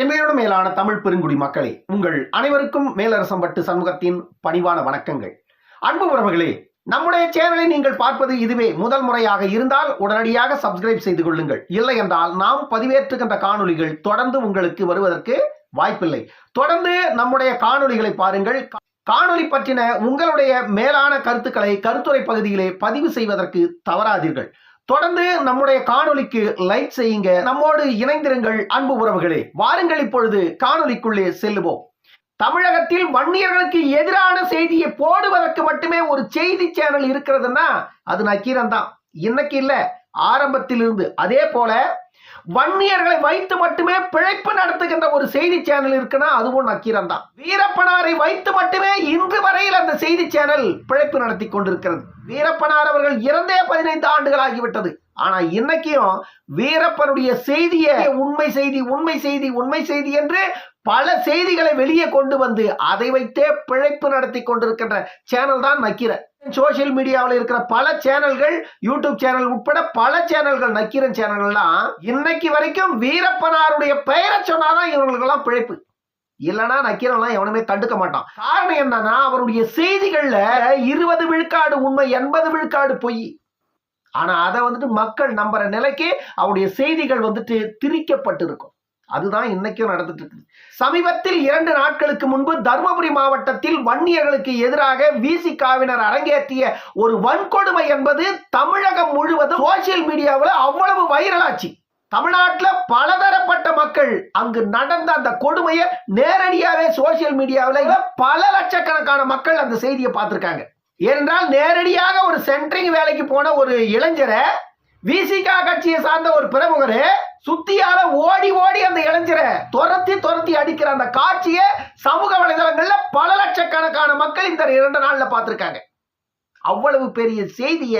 எமையோடு மேலான தமிழ் பெருங்குடி மக்களே உங்கள் அனைவருக்கும் மேலரசம்பட்டு சமூகத்தின் பணிவான வணக்கங்கள். அன்பு உறவுகளே நம்முடைய சேனலை நீங்கள் பார்ப்பது இதுவே முதல் முறையாக இருந்தால் உடனடியாக சப்ஸ்கிரைப் செய்து கொள்ளுங்கள். இல்லை என்றால் நாம் பதிவேற்றுகின்ற காணொளிகள் தொடர்ந்து உங்களுக்கு வருவதற்கு வாய்ப்பில்லை. தொடர்ந்து நம்முடைய காணொளிகளை பாருங்கள். காணொளி பற்றின உங்களுடைய மேலான கருத்துக்களை கருத்துரை பகுதியிலே பதிவு செய்வதற்கு தவறாதீர்கள். தொடர்ந்து நம்முடைய காணொலிக்கு லைக் செய்யுங்க. நம்மோடு இணைந்திருங்கள் அன்பு உறவுகளே. வாருங்கள் இப்பொழுது காணொலிக்குள்ளே செல்லுவோம். தமிழகத்தில் வன்னியர்களுக்கு எதிரான செய்தியை போடுவதற்கு மட்டுமே ஒரு செய்தி சேனல் இருக்கிறதுன்னா அது நக்கீரன் தான். இன்னைக்கு இல்ல ஆரம்பத்திலிருந்து. அதே போல வன்னியர்களை வைத்து மட்டுமே பிழைப்பு நடத்துகின்ற ஒரு செய்தி சேனல் இருக்குன்னா அதுவும் நக்கீரன் தான். வீரப்பனாரை வைத்து மட்டுமே இன்று வரையில் அந்த செய்தி சேனல் பிழைப்பு நடத்தி கொண்டிருக்கிறது. வீரப்பனார் அவர்கள் இறந்தே பதினைந்து ஆண்டுகள் ஆகிவிட்டது. ஆனா இன்னைக்கும் வீரப்பனுடைய செய்தியை உண்மை செய்தி உண்மை செய்தி உண்மை செய்தி என்று பல செய்திகளை வெளியே கொண்டு வந்து அதை வைத்தே பிழைப்பு நடத்தி கொண்டிருக்கின்ற சேனல் தான் நக்கீரன். சோசியல் மீடியாவில் இருக்கிற பல சேனல்கள் யூடியூப் சேனல் உட்பட பல சேனல்கள் நக்கீரன் சேனல்கள்லாம் இன்னைக்கு வரைக்கும் வீரப்பனாருடைய பெயரை சொன்னாதான் இவங்களுக்கெல்லாம் பிழைப்பு. இல்லைன்னா நக்கீரன்லாம் எவனுமே தடுக்க மாட்டான். காரணம் என்னன்னா அவருடைய செய்திகள்ல இருபது விழுக்காடு உண்மை எண்பது விழுக்காடு பொய். ஆனா அதை வந்துட்டு மக்கள் நம்புற நிலைக்கு அவருடைய செய்திகள் வந்துட்டு திரிக்கப்பட்டிருக்கும். அதுதான் இன்னைக்கும் நடந்துட்டு இருக்குது சமீபத்தில் இரண்டு நாட்களுக்கு முன்பு தருமபுரி மாவட்டத்தில் வன்னியர்களுக்கு எதிராக விசிகாவினர் அரங்கேற்றிய ஒரு வன்கொடுமை என்பது தமிழகம் முழுவதும் சோசியல் மீடியாவில் அவ்வளவு வைரலாச்சு. தமிழ்நாட்டில் பலதரப்பட்ட மக்கள் அங்கு நடந்த அந்த கொடுமையை நேரடியாகவே சோசியல் மீடியாவில் பல லட்சக்கணக்கான மக்கள் அந்த செய்தியை பார்த்துருக்காங்க. ஏனென்றால் நேரடியாக ஒரு சென்ட்ரிங் வேலைக்கு போன ஒரு இளைஞரை விசிகா கட்சியை சார்ந்த ஒரு பிரமுகர் சுத்தியால ஓடி ஓடி அந்த இளைஞரை துரத்தி துரத்தி அடிக்கிற அந்த காட்சியை சமூக வலைதளங்கள்ல பல லட்சக்கணக்கான மக்கள் இந்த இரண்டு நாள்ல பார்த்திருக்காங்க. அவ்வளவு பெரிய செய்திய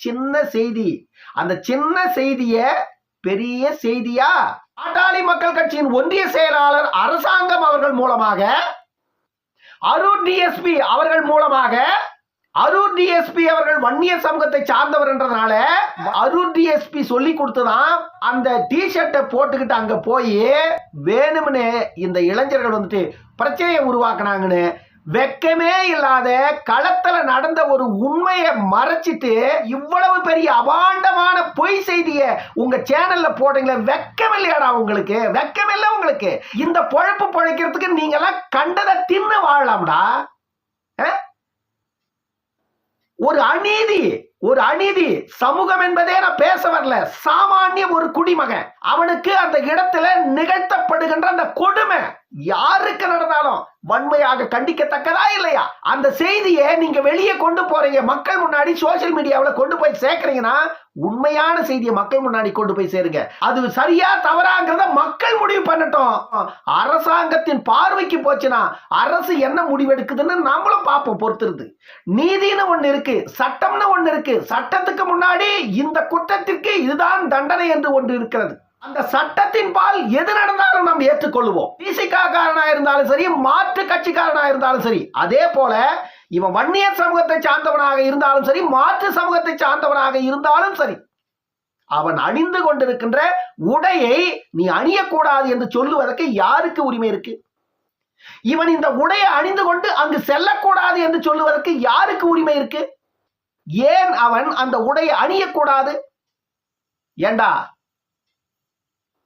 சின்ன செய்தி. அந்த சின்ன செய்திய பெரிய செய்தியா? பாட்டாளி மக்கள் கட்சியின் ஒன்றிய செயலாளர் அரசாங்கம் அவர்கள் மூலமாக அருண் டிஎஸ்பி அவர்கள் மூலமாக அரூர் டிஎஸ்பி அவர்கள் வன்னிய சமூகத்தை சார்ந்தவர் என்றதுனால அரூர் டிஎஸ்பி சொல்லி கொடுத்துதான் அந்த டி ஷர்ட்டை போட்டுக்கிட்டு அங்க போய் வேணும்னு இந்த இளைஞர்கள் வந்துட்டு பிரச்சனையை உருவாக்குனாங்கன்னு வெக்கமே இல்லாத களத்துல நடந்த ஒரு உண்மையை மறைச்சிட்டு இவ்வளவு பெரிய அபாண்டமான பொய் செய்திய உங்க சேனல்ல போடுங்களே வெக்கம் இல்லையாடா உங்களுக்கு? வெக்கம் இல்லை உங்களுக்கு? இந்த பொழப்பு பொழைக்கிறதுக்கு நீங்க எல்லாம் கண்டதை தின்னு வாழலாம்டா. அஹ்? ஒரு அநீதி ஒரு அநீதி. சமூகம் என்பதே நான் பேச வரல. சாமானிய ஒரு குடிமகன். அவனுக்கு அந்த இடத்துல நிகழ்த்தப்படுகின்ற அந்த கொடுமை. யாருக்கு நடந்தாலும் வன்மையாக கண்டிக்கத்தக்கதா இல்லையா? அந்த செய்தியை நீங்க வெளியே கொண்டு போறீங்க. மக்கள் முன்னாடி சோசியல் மீடியாவில் கொண்டு போய் சேர்க்கறீங்கன்னா உண்மையான செய்தியை மக்கள் முன்னாடி கொண்டு போய் சேருங்க. அது சரியா தவறாங்கிறத மக்கள் முடிவு பண்ணட்டும். அரசாங்கத்தின் பார்வைக்கு போச்சுன்னா அரசு என்ன முடிவெடுக்குதுன்னு நம்மளும் பார்ப்போம் பொறுத்துருது நீதினு ஒண்ணு இருக்கு சட்டம்னு ஒண்ணு இருக்கு. சட்டத்துக்கு முன்னாடி இந்த குற்றத்திற்கு இதுதான் தண்டனை என்று ஒன்று இருக்கிறது. அந்த சட்டத்தின் பால் எது ஏற்றுக்கொள்வோம். பிசிகாரனா இருந்தாலும் சரி மாற்று கட்சிக்காரனா இருந்தாலும் சரி அதே போல இவன் வன்னியர் சமூகத்தை சார்ந்தவனாக இருந்தாலும் சரி மாற்று சமூகத்தை சார்ந்தவனாக இருந்தாலும் சரி அவன் அணிந்து கொண்டிருக்கின்ற உடையை நீ அணியக்கூடாது என்று சொல்லுவதற்கு யாருக்கு உரிமை இருக்கு? இவன் இந்த உடையை அணிந்து கொண்டு அங்கு செல்லக்கூடாது என்று சொல்லுவதற்கு யாருக்கு உரிமை இருக்கு? ஏன் அவன் அந்த உடையை அணியக்கூடாது? ஏண்டா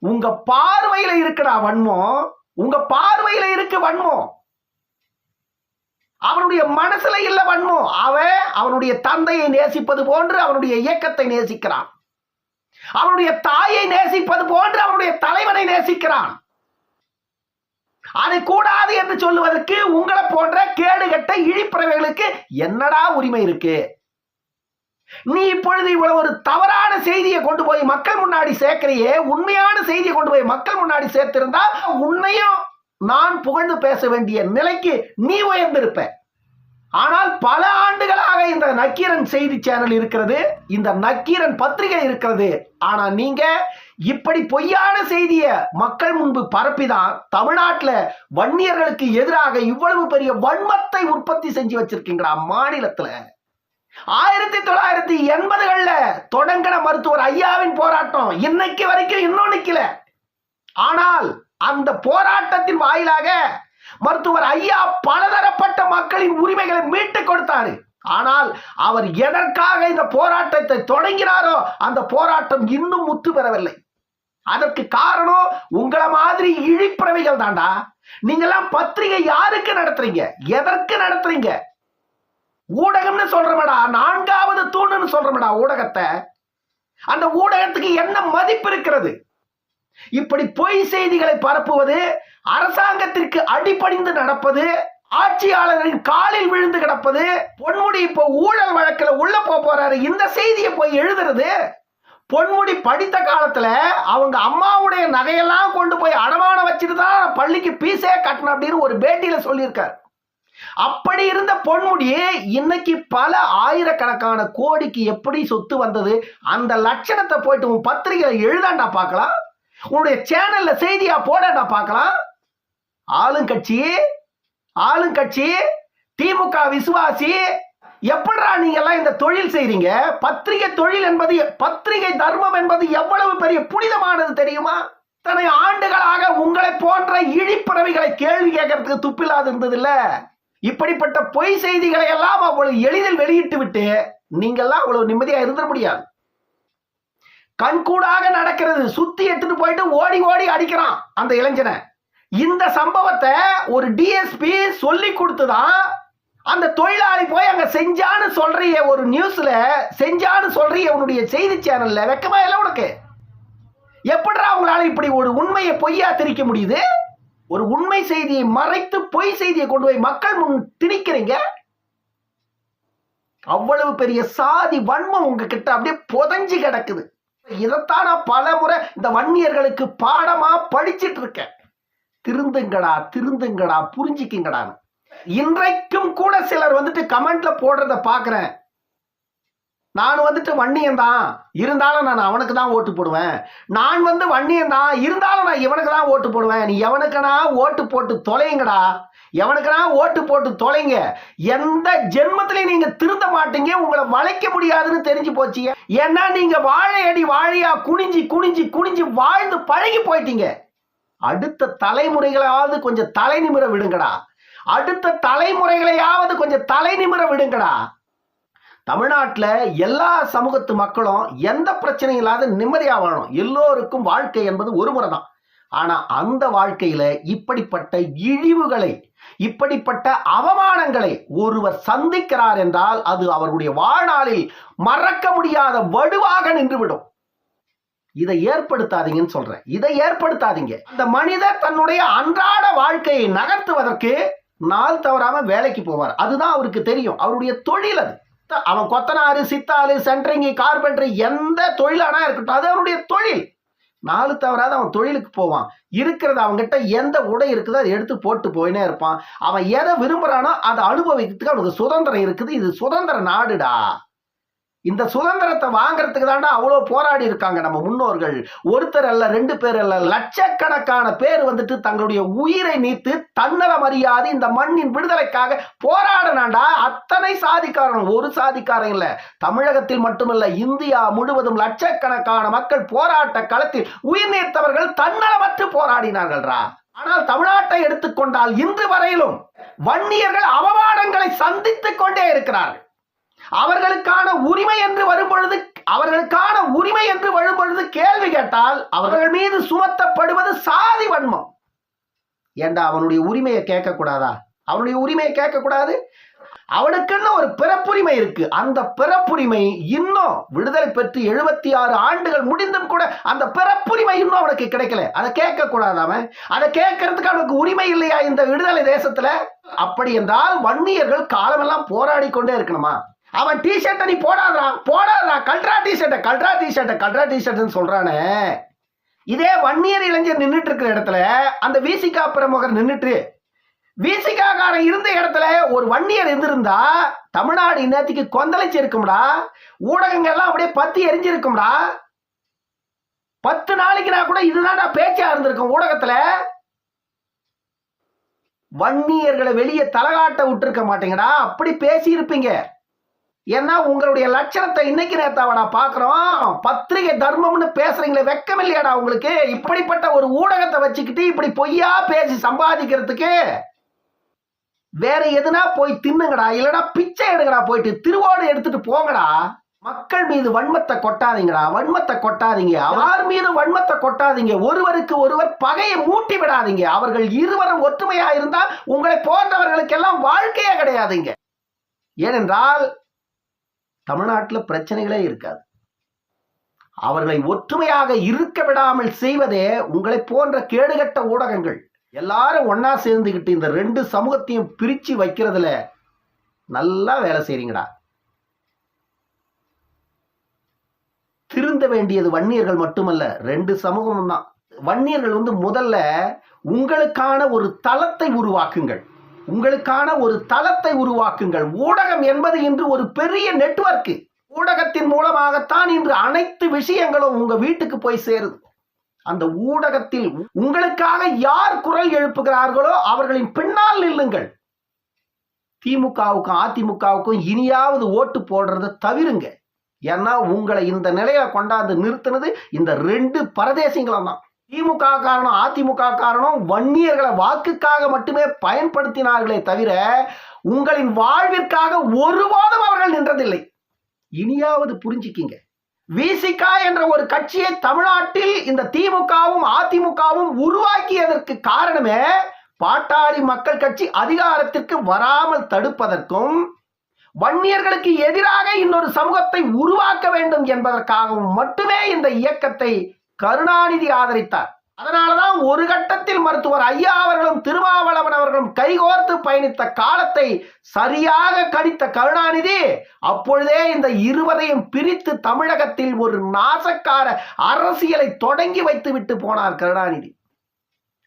உங்க பார்வையில இருக்கடா வன்மம் உங்க பார்வையில இருக்கு வன்மம் அவனுடைய மனசுல இல்ல வன்மம் அவன் அவனுடைய தந்தையை நேசிப்பது போன்று அவனுடைய இயக்கத்தை நேசிக்கிறான். அவனுடைய தாயை நேசிப்பது போன்று அவனுடைய தலைவனை நேசிக்கிறான். அது கூடாது என்று சொல்லுவதற்கு உங்களை போன்ற கேடுகட்ட இழிப்பறவைகளுக்கு என்னடா உரிமை இருக்கு? நீ இப்பொழுது இவ்வளவு ஒரு தவறான செய்தியை கொண்டு போய் மக்கள் முன்னாடி சேர்க்கிறையே உண்மையான செய்தியை கொண்டு போய் மக்கள் முன்னாடி சேர்த்திருந்தா உன்னையும் நான் புகழ்ந்து பேச வேண்டிய நிலைக்கு நீ உயர்ந்திருப்ப. ஆனால் பல ஆண்டுகளாக இந்த நக்கீரன் செய்தி சேனல் இருக்கிறது இந்த நக்கீரன் பத்திரிகை இருக்கிறது. ஆனா நீங்க இப்படி பொய்யான செய்தியை மக்கள் முன்பு பரப்பிதான் தமிழ்நாட்டுல வன்னியர்களுக்கு எதிராக இவ்வளவு பெரிய வன்மத்தை உற்பத்தி செஞ்சு வச்சிருக்கீங்களா மாநிலத்துல? ஆயிரத்தி தொள்ளாயிரத்தி எண்பதுகள்ல தொடங்கின மருத்துவர் ஐயாவின் போராட்டம் இன்னைக்கு வரைக்கும் இன்னும் நிக்கல. ஆனால் அந்த போராட்டத்தின் வாயிலாக மருத்துவர் ஐயா பலதரப்பட்ட மக்களின் உரிமைகளை மீட்டுக் கொடுத்தாரு. ஆனால் அவர் எதற்காக இந்த போராட்டத்தை தொடங்கினாரோ அந்த போராட்டம் இன்னும் முத்து பெறவில்லை. அதற்கு காரணம் உங்களை மாதிரி இழிப்பிறவைகள் தாண்டா நீங்கெல்லாம் பத்திரிகை யாருக்கு நடத்துறீங்க? எதற்கு நடத்துறீங்க? ஊடகம்னு சொல்றமடா நான்காவது தூணுன்னு சொல்றமடா ஊடகத்தை. அந்த ஊடகத்துக்கு என்ன மதிப்பு இருக்கிறது? இப்படி பொய் செய்திகளை பரப்புவது அரசாங்கத்திற்கு அடிபணிந்து நடப்பது ஆட்சியாளரின் காலில் விழுந்து கிடப்பது பொன்முடி இப்போ ஊழல் வழக்கில் உள்ள போக போறாரு இந்த செய்தியை போய் எழுதுறது பொன்முடி படித்த காலத்துல அவங்க அம்மாவுடைய நகையெல்லாம் கொண்டு போய் அடமானம் வச்சுட்டு தான் பள்ளிக்கு பீஸே கட்டணும் அப்படின்னு ஒரு பேட்டியில சொல்லியிருக்காரு. அப்படி இருந்த பொன்முடி இன்னைக்கு பல ஆயிரக்கணக்கான கோடிக்கு எப்படி சொத்து வந்தது? அந்த லட்சணத்தை போயிட்டு உன் பத்திரிகையில எழுதாண்டா பார்க்கலாம்? உன்னுடைய சேனல்ல செய்தியா போடாண்டா பார்க்கலாம்? ஆளுங்கட்சி ஆளுங்கட்சி திமுக விசுவாசி எப்படா நீங்க எல்லாம் இந்த தொழில் செய்றீங்க? பத்திரிகை தொழில் என்பது பத்திரிகை தர்மம் என்பது எவ்வளவு பெரிய புனிதமானது தெரியுமா? இத்தனை ஆண்டுகளாக உங்களை போன்ற இழிப்பறவைகளை கேள்வி கேட்கறதுக்கு துப்பில்லாது இருந்தது இல்ல இப்படிப்பட்ட பொய் செய்திகளை எல்லாம் அவ்வளவு எளிதில் வெளியிட்டு விட்டு நீங்கெல்லாம் அவ்வளவு நிம்மதியா இருந்துட முடியாது. கண்கூடாக நடக்கிறது சுத்தி எடுத்துட்டு போயிட்டு ஓடி ஓடி அடிக்கிறான் அந்த இளைஞனை. இந்த சம்பவத்தை ஒரு டிஎஸ்பி சொல்லி கொடுத்துதான் அந்த தொழிலாளி போய் அங்க செஞ்சான்னு சொல்றிய ஒரு நியூஸ்ல செஞ்சான்னு சொல்றிய உன்னுடைய செய்தி சேனல்ல வெக்கமா இல்லை உனக்கு? எப்படிடா அவங்களால இப்படி ஒரு உண்மையை பொய்யா திரிக்க முடியுது? ஒரு உண்மை செய்தியை மறைத்து பொய் செய்தியை கொண்டு போய் மக்கள் முன் திணிக்கிறீங்க? அவ்வளவு பெரிய சாதி வன்மம் உங்ககிட்ட அப்படியே புதஞ்சு கிடக்குது. இதைத்தான் நான் பல முறை இந்த வன்னியர்களுக்கு பாடமா படிச்சிட்டு இருக்கேன். திருந்துங்கடா திருந்துங்கடா புரிஞ்சுக்குங்கடான்னு. இன்றைக்கும் கூட சிலர் வந்துட்டு கமெண்ட்ல போடுறத பாக்குறேன் நான் வந்துட்டு வன்னியன் தான் இருந்தாலும் நான் அவனுக்கு தான் ஓட்டு போடுவேன். நான் வந்து வன்னியன் தான் இருந்தாலும் நான் இவனுக்கு தான் ஓட்டு போடுவேன். நீ எவனுக்கனா ஓட்டு போட்டு தொலைங்கடா. எவனுக்குனா ஓட்டு போட்டு தொலைங்க. எந்த ஜென்மத்திலையும் நீங்க திருந்த மாட்டீங்க. உங்களை வளைக்க முடியாதுன்னு தெரிஞ்சு போச்சு. ஏன்னா நீங்க வாழையடி வாழையா குனிஞ்சு குனிஞ்சு குனிஞ்சு வாழ்ந்து பழகி போயிட்டீங்க. அடுத்த தலைமுறைகளாவது கொஞ்சம் தலை நிமிர விடுங்கடா. அடுத்த தலைமுறைகளையாவது கொஞ்சம் தலை நிமிர விடுங்கடா. தமிழ்நாட்டில் எல்லா சமூகத்து மக்களும் எந்த பிரச்சனையும் இல்லாத நிம்மதியாக வாழணும். எல்லோருக்கும் வாழ்க்கை என்பது ஒரு முறை தான் ஆனால் அந்த வாழ்க்கையில் இப்படிப்பட்ட இழிவுகளை இப்படிப்பட்ட அவமானங்களை ஒருவர் சந்திக்கிறார் என்றால் அது அவருடைய வாழ்நாளில் மறக்க முடியாத வடுவாக நின்றுவிடும். இதை ஏற்படுத்தாதீங்கன்னு சொல்றேன். இதை ஏற்படுத்தாதீங்க. அந்த மனிதர் தன்னுடைய அன்றாட வாழ்க்கையை நகர்த்துவதற்கு நாள் தவறாம வேலைக்கு போவார். அதுதான் அவருக்கு தெரியும். அவருடைய தொழில் அது. அவன் கொத்தனாரு சித்தாளு சென்ட்ரிங்கு கார்பெண்டர் எந்த தொழிலானா இருக்கட்டும் அது அவனுடைய தொழில். நாலு தவறாத அவன் தொழிலுக்கு போவான். இருக்கிறது அவங்ககிட்ட எந்த உடை இருக்குதோ அதை எடுத்து போட்டு போயினே இருப்பான். அவன் எதை விரும்புகிறானோ அதை அனுபவிக்கிறதுக்கு அவனுக்கு சுதந்திரம் இருக்குது. இது சுதந்திர நாடுடா. இந்த சுதந்திரத்தை வாங்கறதுக்கு தாண்டா அவ்வளோ போராடி இருக்காங்க நம்ம முன்னோர்கள். ஒருத்தர் அல்ல ரெண்டு பேர் அல்ல. லட்சக்கணக்கான பேர் வந்துட்டு தங்களுடைய உயிரை நீத்து தன்னலம் அறியாது இந்த மண்ணின் விடுதலைக்காக போராடனாண்டா. அத்தனை சாதிக்காரன் ஒரு சாதிக்காரன் இல்ல. தமிழகத்தில் மட்டுமல்ல இந்தியா முழுவதும் லட்சக்கணக்கான மக்கள் போராட்ட களத்தில் உயிர் நீத்தவர்கள் தன்னலமற்று போராடினார்கள்ரா. ஆனால் தமிழ்நாட்டை எடுத்துக்கொண்டால் இன்று வரையிலும் வன்னியர்கள் அவமானங்களை சந்தித்துக் கொண்டே இருக்கிறார்கள். அவர்களுக்கான உரிமை என்று வரும்பொழுது அவர்களுக்கான உரிமை என்று வரும் பொழுது கேள்வி கேட்டால் அவர்கள் மீது சுமத்தப்படுவது சாதி வன்மம். ஏண்டா அவனுடைய உரிமையை கேட்கக்கூடாதா? அவனுடைய உரிமையை கேட்கக்கூடாது? அவனுக்குன்னு ஒரு பிறப்புரிமை இருக்கு. அந்த பிறப்புரிமை இன்னும் விடுதலை பெற்று எழுபத்தி ஆறு ஆண்டுகள் முடிந்தும் கூட அந்த பிறப்புரிமை இன்னும் அவனுக்கு கிடைக்கல. அதை கேட்க கூடாது அவன். அதை கேட்கறதுக்கு அவனுக்கு உரிமை இல்லையா இந்த விடுதலை தேசத்துல? அப்படி என்றால் வன்னியர்கள் காலமெல்லாம் போராடி கொண்டே இருக்கணுமா? அவன் டிஷர்ட்டை நீ போடாதான் போடாதான் கல்ட்ரா டிஷர்ட்டை கல்ட்ரா டி ஷர்ட்டை கல்ட்ரா டிஷர்ட்னு ஷர்ட்னு சொல்றானே. இதே வன்னியர் இளைஞர் நின்றுட்டு இருக்கிற இடத்துல அந்த விசிகா பிரமுகர் நின்றுட்டு விசிகாக்காரன் இருந்த இடத்துல ஒரு வன்னியர் இருந்திருந்தா தமிழ்நாடு இன்னத்துக்கு கொந்தளிச்சு இருக்கும்டா. ஊடகங்கள்லாம் அப்படியே பத்தி எரிஞ்சிருக்கும்டா. பத்து நாளைக்கு நான் கூட இதுதான்டா பேச்சா இருந்திருக்கும் ஊடகத்துல. வன்னியர்களை வெளியே தலகாட்ட விட்டுருக்க மாட்டீங்கடா. அப்படி பேசியிருப்பீங்க. ஏன்னா உங்களுடைய லட்சணத்தை இன்னைக்கு நேத்தாவை நான் பார்க்குறோம். பத்திரிகை தர்மம்னு பேசுறீங்களே வெக்கம் இல்லையாடா உங்களுக்கு? இப்படிப்பட்ட ஒரு ஊடகத்தை வச்சுக்கிட்டு இப்படி பொய்யா பேசி சம்பாதிக்கிறதுக்கு வேற எதுனா போய் தின்னுங்கடா இல்லடா பிச்சை எடுங்கடா போயிட்டு திருவோடு எடுத்துட்டு போங்கடா. மக்கள் மீது வன்மத்தை கொட்டாதீங்கடா வன்மத்தை கொட்டாதீங்க. அவர் மீது வன்மத்தை கொட்டாதீங்க? ஒருவருக்கு ஒருவர் பகையை மூட்டி விடாதீங்க. அவர்கள் இருவரும் ஒற்றுமையா இருந்தால் உங்களை போன்றவர்களுக்கெல்லாம் வாழ்க்கையே கிடையாதுங்க. ஏனென்றால் தமிழ்நாட்டில் பிரச்சனைகளே இருக்காது. அவர்களை ஒற்றுமையாக இருக்க விடாமல் செய்வதே உங்களை போன்ற கேடுகட்ட ஊடகங்கள். எல்லாரும் ஒன்னா சேர்ந்துக்கிட்டு இந்த ரெண்டு சமூகத்தையும் பிரிச்சு வைக்கிறதுல நல்லா வேலை செய்றீங்கடா. திருந்த வேண்டியது வன்னியர்கள் மட்டுமல்ல ரெண்டு சமூகமும் தான். வன்னியர்கள் வந்து முதல்ல உங்களுக்கான ஒரு தளத்தை உருவாக்குங்கள். உங்களுக்கான ஒரு தளத்தை உருவாக்குங்கள். ஊடகம் என்பது இன்று ஒரு பெரிய நெட்வொர்க் ஊடகத்தின் மூலமாகத்தான் இன்று அனைத்து விஷயங்களும் உங்க வீட்டுக்கு போய் சேருது. அந்த ஊடகத்தில் உங்களுக்காக யார் குரல் எழுப்புகிறார்களோ அவர்களின் பின்னால் நில்லுங்கள். திமுகவுக்கும் அதிமுகவுக்கும் இனியாவது ஓட்டு போடுறத தவிருங்க. ஏன்னா உங்களை இந்த நிலையில கொண்டாந்து நிறுத்தினது இந்த ரெண்டு பரதேசிங்களும் தான் திமுக காரணம் அதிமுக காரணம் வன்னியர்களை வாக்குக்காக மட்டுமே பயன்படுத்தினார்களே தவிர உங்களின் வாழ்விற்காக ஒருவாதம் அவர்கள் நின்றதில்லை. இனியாவது புரிஞ்சுக்கிங்க. விசிகா என்ற ஒரு கட்சியை தமிழ்நாட்டில் இந்த திமுகவும் அதிமுகவும் உருவாக்கியதற்கு காரணமே பாட்டாளி மக்கள் கட்சி அதிகாரத்திற்கு வராமல் தடுப்பதற்கும் வன்னியர்களுக்கு எதிராக இன்னொரு சமூகத்தை உருவாக்க வேண்டும் என்பதற்காகவும் மட்டுமே இந்த இயக்கத்தை கருணாநிதி ஆதரித்தார். அதனாலதான் ஒரு கட்டத்தில் மருத்துவர் ஐயா அவர்களும் திருமாவளவன் அவர்களும் கைகோர்த்து பயணித்த காலத்தை சரியாக கணித்த கருணாநிதி அப்பொழுதே இந்த இருவரையும் பிரித்து தமிழகத்தில் ஒரு நாசக்கார அரசியலை தொடங்கி வைத்து விட்டு போனார் கருணாநிதி.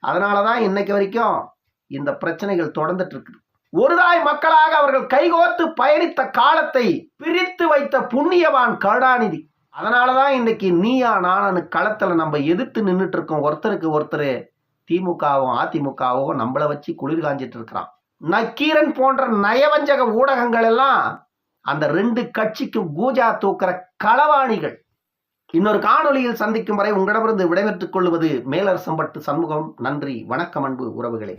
அதனாலதான் இன்னைக்கு வரைக்கும் இந்த பிரச்சனைகள் தொடர்ந்துட்டு இருக்குது. ஒருதாய் மக்களாக அவர்கள் கைகோர்த்து பயணித்த காலத்தை பிரித்து வைத்த புண்ணியவான் கருணாநிதி. அதனாலதான் இன்னைக்கு நீயா நானு களத்தில் நம்ம எதிர்த்து நின்றுட்டு இருக்கோம் ஒருத்தருக்கு ஒருத்தர் திமுகவும் அதிமுகவும் நம்மளை வச்சு குளிர் காஞ்சிட்டு இருக்கிறான். நக்கீரன் போன்ற நயவஞ்சக ஊடகங்கள் எல்லாம் அந்த ரெண்டு கட்சிக்கும் கூஜா தூக்குற களவாணிகள். இன்னொரு காணொளியில் சந்திக்கும் வரை உங்களிடமிருந்து விடைபெற்றுக் கொள்வது மேலரசம்பட்டு சண்முகம். நன்றி வணக்கம் அன்பு உறவுகளே.